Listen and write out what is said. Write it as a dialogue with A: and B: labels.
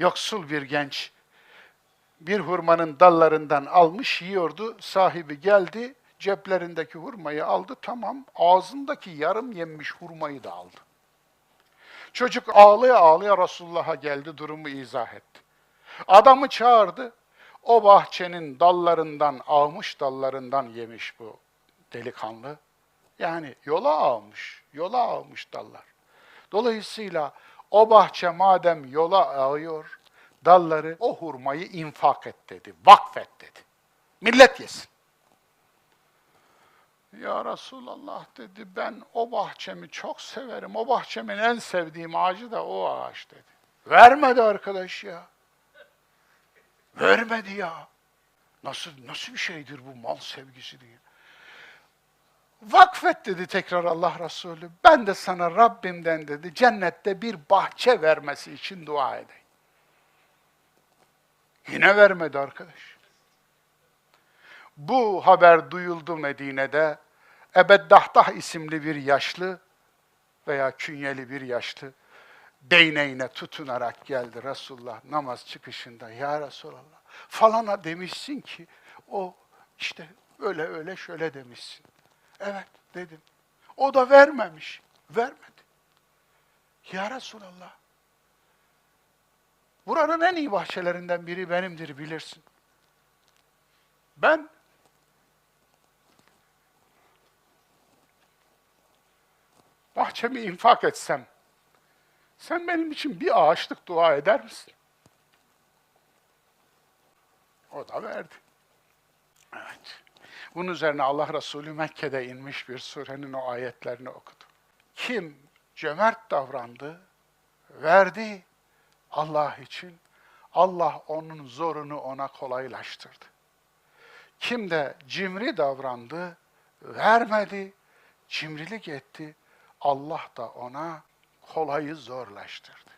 A: yoksul bir genç bir hurmanın dallarından almış yiyordu. Sahibi geldi, ceplerindeki hurmayı aldı. Tamam, ağzındaki yarım yenmiş hurmayı da aldı. Çocuk ağlaya ağlaya Resulullah'a geldi, durumu izah etti. Adamı çağırdı. O bahçenin dallarından, almış dallarından yemiş bu delikanlı. Yani yola almış, yola almış dallar. Dolayısıyla o bahçe madem yola ağıyor, dalları o hurmayı infak et dedi, vakfet dedi. Millet yesin. Ya Resulallah dedi, ben o bahçemi çok severim. O bahçemin en sevdiğim ağacı da o ağaç dedi. Vermedi arkadaş ya. Vermedi ya. Nasıl nasıl bir şeydir bu mal sevgisi diye. Vakfet dedi tekrar Allah Resulü. Ben de sana Rabbimden dedi cennette bir bahçe vermesi için dua edeyim. Yine vermedi arkadaş. Bu haber duyuldu Medine'de. Ebeddahtah isimli bir yaşlı veya künyeli bir yaşlı değneğine tutunarak geldi Resulullah namaz çıkışında. Ya Resulallah falana demişsin ki o işte öyle öyle şöyle demişsin. Evet dedim. O da vermemiş. Vermedi. Ya Resulallah. Buranın en iyi bahçelerinden biri benimdir bilirsin. Ben bahçemi infak etsem, sen benim için bir ağaçlık dua eder misin? O da verdi. Evet. Bunun üzerine Allah Resulü Mekke'de inmiş bir surenin o ayetlerini okudu. Kim cömert davrandı, verdi Allah için, Allah onun zorunu ona kolaylaştırdı. Kim de cimri davrandı, vermedi, cimrilik etti, Allah da ona kolayı zorlaştırdı.